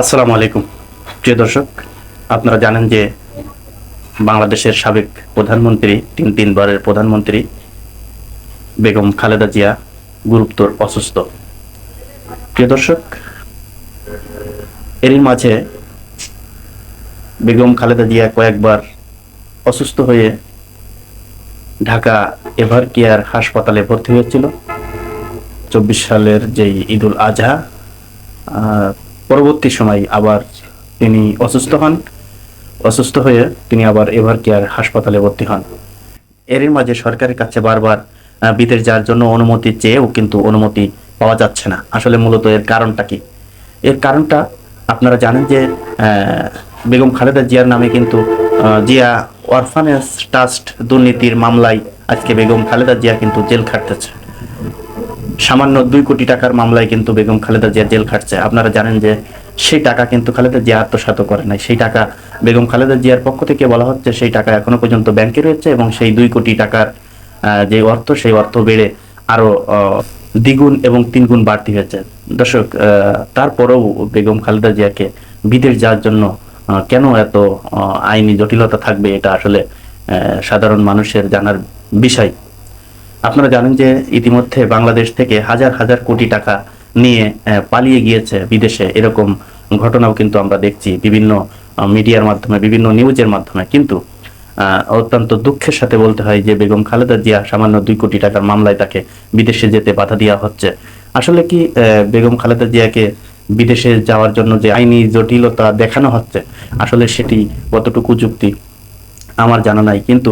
আসসালামু আলাইকুম। প্রিয় দর্শক, আপনারা জানেন যে বাংলাদেশের সাবেক প্রধানমন্ত্রী, তিন তিনবারের প্রধানমন্ত্রী বেগম খালেদা জিয়া গুরুত্বর অসুস্থ। প্রিয় দর্শক, এরই মাঝে বেগম খালেদা জিয়া কয়েকবার অসুস্থ হয়ে ঢাকা এভার কেয়ার হাসপাতালে ভর্তি হয়েছিল। চব্বিশ সালের যেই ঈদুল আজহা পরবর্তী সময় আবার তিনি অসুস্থ হন। অসুস্থ হয়ে তিনি আবার এভার কেয়ার হাসপাতালে ভর্তি হন। এরই মাঝে সরকারের কাছে বারবার বিদেশ যাওয়ার জন্য অনুমতি চেয়েও কিন্তু অনুমতি পাওয়া যাচ্ছে না। আসলে মূলত এর কারণটা কি? এর কারণটা আপনারা জানেন যে বেগম খালেদা জিয়ার নামে কিন্তু জিয়া অরফানেজ ট্রাস্ট দুর্নীতির মামলায় আজকে বেগম খালেদা জিয়া কিন্তু জেল খাটতেছে। সামান্য দুই কোটি টাকার মামলায় কিন্তু বেগম খালেদা জিয়া জেল খাটছে। আপনারা জানেন যে সেই টাকা কিন্তু খালেদা জিয়া আত্মসাত করে নাই। সেই টাকা বেগম খালেদা জিয়ার পক্ষ থেকে বলা হচ্ছে সেই টাকা এখনও পর্যন্ত ব্যাংকে রয়েছে এবং সেই দুই কোটি টাকার যে অর্থ, সেই অর্থ বেড়ে আরও দ্বিগুণ এবং তিনগুণ বাড়তি হয়েছে। দর্শক তারপরেও বেগম খালেদা জিয়াকে বিদেশ যাওয়ার জন্য কেন এত আইনি জটিলতা থাকবে এটা আসলে সাধারণ মানুষের জানার বিষয়। আপনারা জানেন যে ইতিমধ্যে বাংলাদেশ থেকে হাজার হাজার কোটি টাকা নিয়ে পালিয়ে গিয়েছে বিদেশে। এরকম ঘটনাও কিন্তু আমরা দেখছি বিভিন্ন মিডিয়ার মাধ্যমে, বিভিন্ন নিউজের মাধ্যমে। কিন্তু অত্যন্ত দুঃখের সাথে বলতে হয় যে বেগম খালেদা জিয়া সামান্য দুই কোটি টাকার মামলায় তাকে বিদেশে যেতে বাধা দেওয়া হচ্ছে। আসলে কি বেগম খালেদা জিয়াকে বিদেশে যাওয়ার জন্য যে আইনি জটিলতা দেখানো হচ্ছে, আসলে সেটি কতটুকু যুক্তি আমার জানা নাই। কিন্তু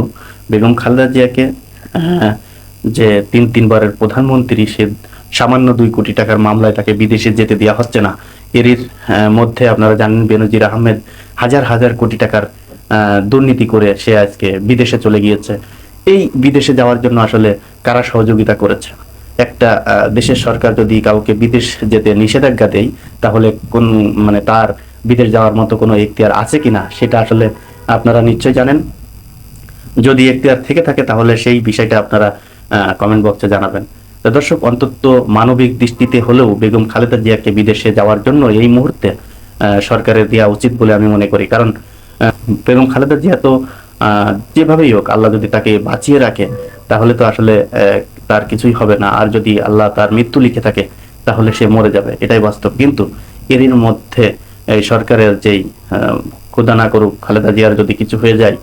বেগম খালেদা জিয়াকে যে তিন তিনবারের প্রধানমন্ত্রী সে সামান্য দুই কোটি টাকার মামলায় তাকে বিদেশে যেতে দেওয়া হচ্ছে না। আহ, মধ্যে আপনারা জানেন বেনজির আহমেদ হাজার হাজার কোটি টাকার দুর্নীতি করে সে আজকে বিদেশে চলে গিয়েছে। এই বিদেশে যাওয়ার জন্য আসলে কারা সহযোগিতা করেছে? একটা দেশের সরকার যদি কাউকে বিদেশ যেতে নিষেধাজ্ঞা দেয় তাহলে কোন মানে তার বিদেশ যাওয়ার মতো কোনো এখতিয়ার আছে কিনা সেটা আসলে আপনারা নিশ্চয়ই জানেন। যদি এখতিয়ার থেকে থাকে তাহলে সেই বিষয়টা আপনারা কমেন্ট বক্সে জানাবেন। তো দর্শক, অন্তত মানবিক দৃষ্টিতে হলেও বেগম খালেদা জিয়াকে বিদেশে যাওয়ার জন্য এই মুহূর্তে সরকারের দেওয়া উচিত বলে আমি মনে করি। কারণ বেগম খালেদা জিয়া তো যেভাবেই হোক, আল্লাহ যদি তাকে বাঁচিয়ে রাখে, তাহলে তো আসলে তার কিছুই হবে না। আর যদি আল্লাহ তার মৃত্যু লিখে থাকে, তাহলে সে মরে যাবে। এটাই বাস্তব। কিন্তু এরই মধ্যে এই সরকারের যেই খোদা না করুক খালেদা জিয়ার যদি কিছু হয়ে যায়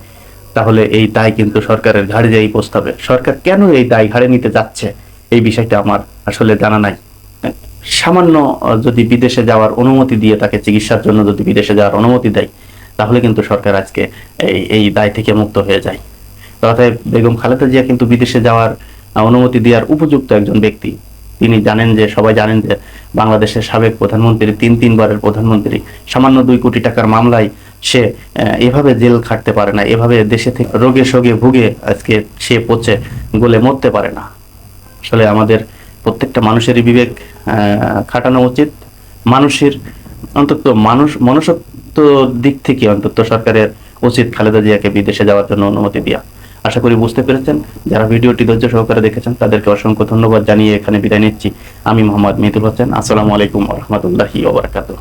তাহলে এই দায় কিন্তু সরকারের ঘাড়ে যেই পৌঁছাবে সরকার কেন এই দায় ঘাড়ে নিতে যাচ্ছে? এই বিষয়টা আমার আসলে জানা নাই। সামান্য যদি বিদেশে যাওয়ার অনুমতি দিয়ে তাকে চিকিৎসার জন্য যদি বিদেশে যাওয়ার অনুমতি দেয়, তাহলে কিন্তু সরকার আজকে এই এই দায় থেকে মুক্ত হয়ে যায়। অতএব বেগম খালেদা জিয়া কিন্তু বিদেশে যাওয়ার অনুমতি দেওয়ার উপযুক্ত একজন ব্যক্তি। তিনি জানেন যে, সবাই জানেন যে বাংলাদেশের সাবেক প্রধানমন্ত্রী, তিন তিনবারের প্রধানমন্ত্রী, সামান্য দুই কোটি টাকার মামলায় সে এভাবে জেল খাটতে পারে না, এভাবে দেশে থেকে রোগে শোগে ভুগে আজকে সে পচে গলে মরতে পারে না। আসলে আমাদের প্রত্যেকটা মানুষেরই বিবেক খাটানো উচিত। মানুষের অন্তত মানুষ, মনুষ্যত্ব দিক থেকে অন্তত সরকারের উচিত খালেদা জিয়াকে বিদেশে যাওয়ার জন্য অনুমতি দেওয়া আশা করি বুঝতে পেরেছেন। যারা ভিডিওটি ধৈর্য সহকারে দেখেছেন, তাদেরকে অসংখ্য ধন্যবাদ জানিয়ে এখানে বিদায় নিচ্ছি। আমি মোহাম্মদ মিতুল হোসেন। আসসালামু আলাইকুম রহমতুল্লাহি ওবরাকাতুহ